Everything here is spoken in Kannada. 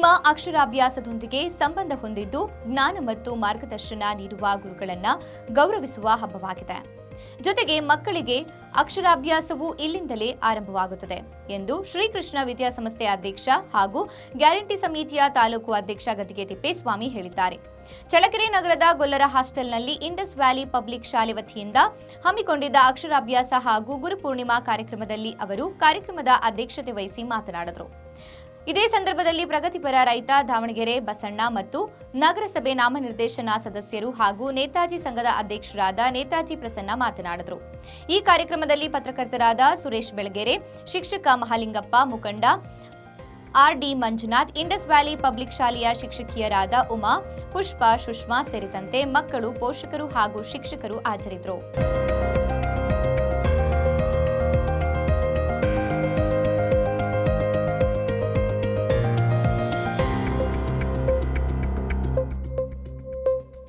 ಅಕ್ಷರಾಭ್ಯಾಸದೊಂದಿಗೆ ಸಂಬಂಧ ಹೊಂದಿದ್ದು ಜ್ಞಾನ ಮತ್ತು ಮಾರ್ಗದರ್ಶನ ನೀಡುವ ಗುರುಗಳನ್ನು ಗೌರವಿಸುವ ಹಬ್ಬವಾಗಿದೆ. ಜೊತೆಗೆ ಮಕ್ಕಳಿಗೆ ಅಕ್ಷರಾಭ್ಯಾಸವು ಇಲ್ಲಿಂದಲೇ ಆರಂಭವಾಗುತ್ತದೆ ಎಂದು ಶ್ರೀಕೃಷ್ಣ ವಿದ್ಯಾಸಂಸ್ಥೆ ಅಧ್ಯಕ್ಷ ಹಾಗೂ ಗ್ಯಾರಂಟಿ ಸಮಿತಿಯ ತಾಲೂಕು ಅಧ್ಯಕ್ಷ ಗದಿಗೆ ತಿಪ್ಪೇಸ್ವಾಮಿ ಹೇಳಿದ್ದಾರೆ. ಚಳಕೆರೆ ನಗರದ ಗೊಲ್ಲರ ಹಾಸ್ಟೆಲ್ನಲ್ಲಿ ಇಂಡಸ್ ವ್ಯಾಲಿ ಪಬ್ಲಿಕ್ ಶಾಲೆ ವತಿಯಿಂದ ಹಮ್ಮಿಕೊಂಡಿದ್ದ ಅಕ್ಷರಾಭ್ಯಾಸ ಹಾಗೂ ಗುರುಪೂರ್ಣಿಮಾ ಕಾರ್ಯಕ್ರಮದಲ್ಲಿ ಅವರು ಕಾರ್ಯಕ್ರಮದ ಅಧ್ಯಕ್ಷತೆ ವಹಿಸಿ ಮಾತನಾಡಿದರು. ಇದೇ ಸಂದರ್ಭದಲ್ಲಿ ಪ್ರಗತಿಪರ ರೈತ ದಾವಣಗೆರೆ, ಬಸಣ್ಣ ಮತ್ತು ನಗರಸಭೆ ನಾಮನಿರ್ದೇಶನ ಸದಸ್ಯರು ಹಾಗೂ ನೇತಾಜಿ ಸಂಘದ ಅಧ್ಯಕ್ಷರಾದ ನೇತಾಜಿ ಪ್ರಸನ್ನ ಮಾತನಾಡಿದರು. ಈ ಕಾರ್ಯಕ್ರಮದಲ್ಲಿ ಪತ್ರಕರ್ತರಾದ ಸುರೇಶ್ ಬೆಳಗೆರೆ, ಶಿಕ್ಷಕ ಮಹಾಲಿಂಗಪ್ಪ ಮುಖಂಡ R D Manjunath, Indus valley public ಶಾಲೆಯ ಶಿಕ್ಷಕಿಯರಾದ ಉಮಾ, ಪುಷ್ಪ, ಸುಷ್ಮಾ ಸೇರಿದಂತೆ ಮಕ್ಕಳು ಪೋಷಕರು ಹಾಗೂ ಶಿಕ್ಷಕರು ಹಾಜರಿದ್ದರು.